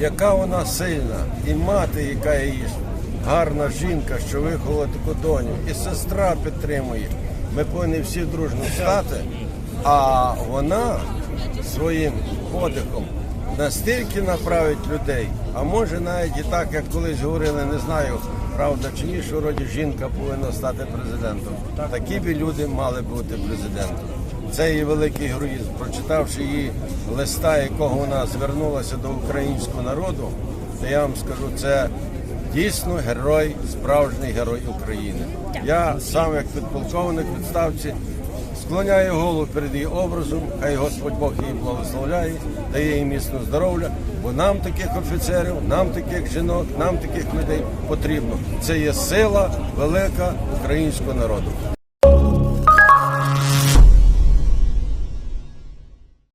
Яка вона сильна, і мати, яка її гарна жінка, що виховала таку доню, і сестра підтримує. Ми повинні всі дружно стати, а вона своїм подихом настільки направить людей, а може навіть і так, як колись говорили, не знаю, правда чи ні, що вроді жінка повинна стати президентом. Такі б люди мали бути президентом. Це її великий героїзм. Прочитавши її листа, якого вона звернулася до українського народу, то я вам скажу, це дійсно герой, справжній герой України. Я сам, як підполковник відставці, склоняю голову перед її образом, хай Господь Бог її благословляє, дає їй міцно здоров'я, бо нам таких офіцерів, нам таких жінок, нам таких людей потрібно. Це є сила велика українського народу.